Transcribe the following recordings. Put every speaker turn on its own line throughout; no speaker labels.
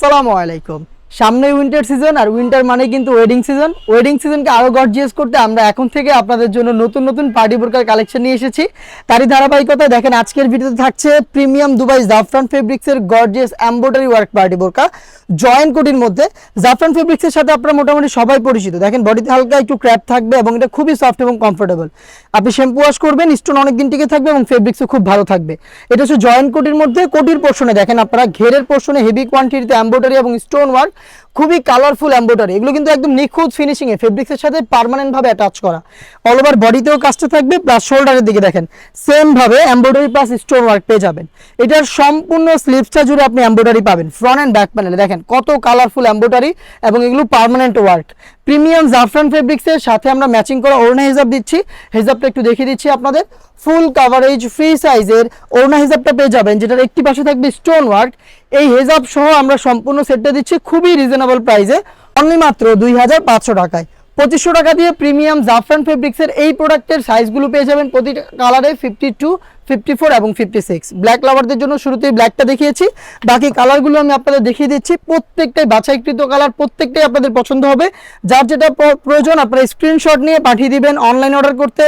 আসসালামু আলাইকুম। সামনে উইন্টার সিজন আর উইন্টার মানে কিন্তু ওয়েডিং সিজন ওয়েডিং সিজনকে আরও গর্জিয়াস করতে আমরা এখন থেকে আপনাদের জন্য নতুন নতুন পার্টি বোরকার কালেকশন নিয়ে এসেছি। তারই ধারাবাহিকতায় দেখেন আজকের ভিডিওতে থাকছে প্রিমিয়াম দুবাই জাফরান ফেব্রিক্সের গর্জিয়াস এমব্রয়ডারি ওয়ার্ক পার্টি বোরকা জয়েন্ট কোটির মধ্যে। জাফরান ফেব্রিক্সের সাথে আপনারা মোটামুটি সবাই পরিচিত। দেখেন বডিতে হালকা একটু ক্র্যাপ থাকবে এবং এটা খুবই সফট এবং কমফোর্টেবল আপনি শ্যাম্পু ওয়াশ করবেন স্টোন অনেক দিন টিকে থাকবে এবং ফেব্রিক্সও খুব ভালো থাকবে। এটা হচ্ছে জয়েন্ট কোটির মধ্যে। কোটির পোর্শনে দেখেন আপনারা ঘেরের পোর্শনে হেভি কোয়ান্টিটিতে এমব্রয়ডারি এবং স্টোন ওয়ার্ক খুবই কালারফুল এমব্রয়ডারি এগুলো কিন্তু একদম নিখুঁত ফিনিশিং এ ফেব্রিক্সের সাথে পারমানেন্টভাবে অ্যাটাচ করা। অল ওভার বডিতেও কাজটা থাকবে প্লাস শোল্ডারের দিকে দেখেন সেম ভাবে এমব্রয়ডারি প্লাস স্টোন ওয়ার্ক পেয়ে যাবেন। এটার সম্পূর্ণ স্লিপসটা জুড়ে আপনি এমব্রয়ডারি পাবেন ফ্রন্ট অ্যান্ড ব্যাক প্যানেলে দেখেন কত কালারফুল এমব্রয়ডারি এবং এগুলো পারমানেন্ট ওয়ার্ক প্রিমিয়াম জাফরান ফেব্রিক্সের সাথে আমরা ম্যাচিং করা ওড়না হিসাব দিচ্ছি। হিসাবটা একটু দেখিয়ে দিচ্ছি আপনাদের। ফুল কাভারেজ ফ্রি সাইজের ওড়না হিসাবটা পেয়ে যাবেন, যেটার একটি পাশে থাকবে স্টোন ওয়ার্ক এই হেজাব সহ আমরা সম্পূর্ণ সেটটা দিচ্ছি খুবই রিজনেবল প্রাইসে অনলি মাত্র দুই হাজার পাঁচশো টাকায়। পঁচিশশো টাকা দিয়ে প্রিমিয়াম জাফরান ফেব্রিক্সের এই প্রোডাক্টের সাইজগুলো পেয়ে যাবেন প্রতিটা কালারে ফিফটি টু ফিফটি ফোর এবং ফিফটি সিক্স। ব্ল্যাক লাভারদের জন্য শুরুতেই ব্ল্যাকটা দেখিয়েছি। বাকি কালারগুলো আমি আপনাদের দেখিয়ে দিচ্ছি। প্রত্যেকটাই বাছাইকৃত কালার প্রত্যেকটাই আপনাদের পছন্দ হবে। যার যেটা প্রয়োজন, আপনারা স্ক্রিনশট নিয়ে পাঠিয়ে দিবেন অনলাইন অর্ডার করতে।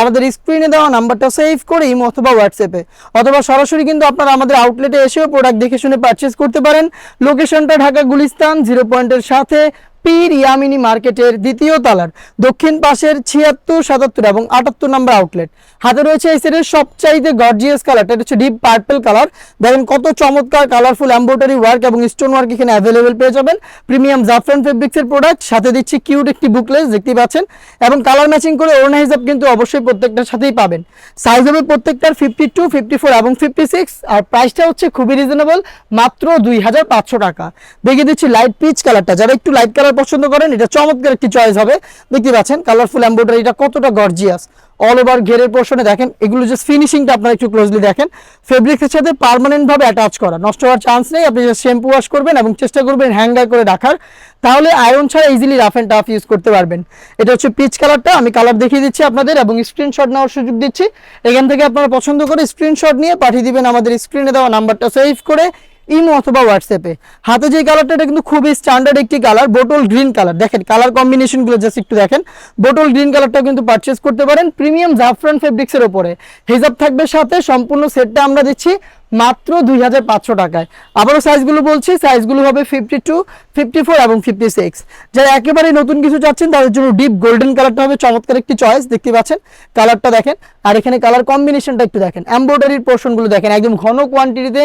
আমাদের স্ক্রিনে দেওয়া নাম্বারটা সেভ করে ইমো অথবা হোয়াটসঅ্যাপে অথবা সরাসরি কিন্তু আপনারা আমাদের আউটলেটে এসেও প্রোডাক্ট দেখে শুনে পারচেস করতে পারেন। লোকেশনটা ঢাকা গুলিস্তান জিরো পয়েন্টের সাথে, পীর ইয়ামিনী মার্কেটের দ্বিতীয় তালার। দক্ষিণ পাশের ছিয়াত্তর, সাতাত্তর এবং আটাত্তর নম্বর আউটলেট হাতে রয়েছে এই সেটের সবচাইতে গর্জিয়াস কালারটা এটা হচ্ছে ডিপ পার্পল কালার দেখেন কত চমৎকার কালারফুল এম্ব্রয়ডারি ওয়ার্ক এবং স্টোন ওয়ার্ক এখানে অ্যাভেলেবেল পেয়ে যাবেন। প্রিমিয়াম জাফরান ফেব্রিক্সের প্রোডাক্ট সাথে দিচ্ছি কিউট একটি বুকলেস দেখতে পাচ্ছেন? এবং কালার ম্যাচিং করে ওড়না হিসাব কিন্তু অবশ্যই প্রত্যেকটার সাথেই পাবেন। সাইজ হবে প্রত্যেকটার ফিফটি টু ফিফটি ফোর এবং ফিফটি সিক্স আর প্রাইসটা হচ্ছে খুবই রিজনেবল মাত্র দুই হাজার পাঁচশো টাকা। দেখিয়ে দিচ্ছি লাইট পিচ কালারটা যারা একটু লাইট কালার পছন্দ করেন, এটা চমৎকার একটি চয়েস হবে। দেখতে পাচ্ছেন কালারফুল এম্ব্রয়ডারি এটা কতটা গর্জিয়াস অল ওভার ঘেরের পোর্শনে দেখেন, এগুলো যে ফিনিশিংটা আপনারা একটু ক্লোজলি দেখেন। ফেব্রিক্সের সাথে পার্মানেন্ট ভাবে অ্যাটাচ করা, নষ্ট হওয়ার চান্স নেই, আপনি যে শ্যাম্পু ওয়াশ করবেন এবং চেষ্টা করবেন হ্যাঙ্গার করে রাখার। তাহলে আয়রন ছাড়া easily rough and tough use করতে পারবেন। এটা হচ্ছে পিচ কালারটা আমি কালার দেখিয়ে দিচ্ছি আপনাদের এবং স্ক্রিনশট নেওয়ার সুযোগ দিচ্ছি। এখান থেকে আপনারা পছন্দ করে স্ক্রিনশট নিয়ে পাঠিয়ে দিবেন আমাদের স্ক্রিনে দেওয়া নাম্বারটা সেভ করে। ইমো অথবা হোয়াটসঅ্যাপে হাতে যে কালারটা এটা কিন্তু খুবই স্ট্যান্ডার্ড একটি কালার বোটল গ্রিন কালার দেখেন কালার কম্বিনেশনগুলো জাস্ট একটু দেখেন। বোটল গ্রিন কালারটা কিন্তু পারচেস করতে পারেন। প্রিমিয়াম জাফরান ফেব্রিক্সের ওপরে। হিজাব থাকবে সাথে, সম্পূর্ণ সেটটা আমরা দিচ্ছি। মাত্র দুই হাজার পাঁচশো টাকায়। আবারও সাইজগুলো বলছি সাইজগুলো হবে ফিফটি টু ফিফটি ফোর এবং ফিফটি সিক্স যারা একেবারে নতুন কিছু চাচ্ছেন, তাদের জন্য ডিপ গোল্ডেন কালারটা হবে, চমৎকার একটি চয়েস দেখতে পাচ্ছেন? কালারটা দেখেন, আর এখানে কালার কম্বিনেশনটা একটু দেখেন। এমব্রয়ডারির পোর্শনগুলো দেখেন, একদম ঘন কোয়ান্টিটিতে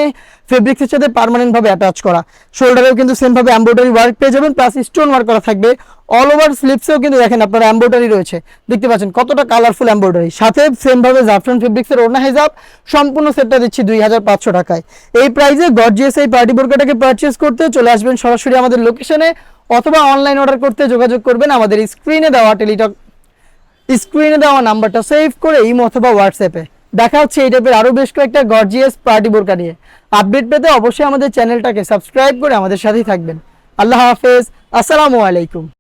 ফেব্রিক্সের সাথে পার্মানেন্ট ভাবে অ্যাটাচ করা। শোল্ডারেও কিন্তু সেম ভাবে এমব্রয়ডারি ওয়ার্ক পেয়ে যাবেন প্লাস স্টোন ওয়ার্ক করা থাকবে। অল ওভার স্লিপসেও কিন্তু দেখেন আপনার এমব্রয়ডারি রয়েছে। দেখতে পাচ্ছেন কতটা কালারফুল এমব্রয়ডারি সাথে সেম ভাবে জাফরান ফেব্রিক্সের ওড়না হেজাব, সম্পূর্ণ সেটটা দিচ্ছি দুই হাজার পাঁচশো টাকায়। এই প্রাইসে গর্জিয়াস এই পার্টি বোরকাটাকে পারচেস করতে চলে আসবেন সরাসরি আমাদের লোকেশনে অথবা অনলাইন অর্ডার করতে যোগাযোগ করবেন আমাদের স্ক্রিনে দেওয়া টেলিটক স্ক্রিনে দেওয়া নাম্বারটা সেভ করে ইমো অথবা হোয়াটসঅ্যাপে দেখা হচ্ছে এই টাইপের আরও বেশ কয়েকটা গর্জিয়াস পার্টি বোরকা নিয়ে। আপডেট পেতে অবশ্যই আমাদের চ্যানেলটাকে সাবস্ক্রাইব করে আমাদের সাথেই থাকবেন। আল্লাহ হাফেজ, আসসালামু আলাইকুম।